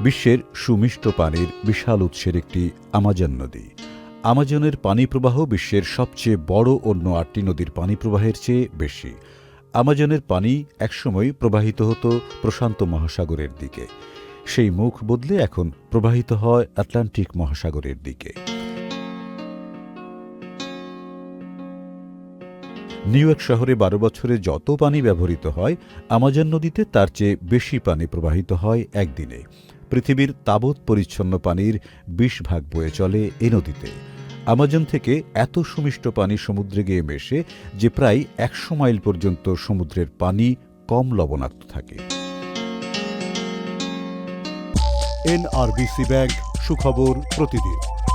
বিশ্বের সুমিষ্ট পানির বিশাল উৎসের একটি আমাজন নদী। আমাজনের পানি প্রবাহ বিশ্বের সবচেয়ে বড় অন্য আটটি নদীর পানি প্রবাহের চেয়ে বেশি। আমাজনের পানি একসময় প্রবাহিত হতো প্রশান্ত মহাসাগরের দিকে। সেই মুখ বদলে এখন প্রবাহিত হয় আটলান্টিক মহাসাগরের দিকে। নিউ ইয়র্ক শহরে বারো বছরে যত পানি ব্যবহৃত হয়, আমাজন নদীতে তার চেয়ে বেশি পানি প্রবাহিত হয় একদিনে। পৃথিবীর তাবৎ পরিচ্ছন্ন পানির বিশ ভাগ বয়ে চলে এ নদীতে। আমাজন থেকে এত সুমিষ্ট পানি সমুদ্রে গিয়ে মেশে যে প্রায় একশো মাইল পর্যন্ত সমুদ্রের পানি কম লবণাক্ত থাকে। এনআরবিসি ব্যাংক, সুখবর প্রতিদিন।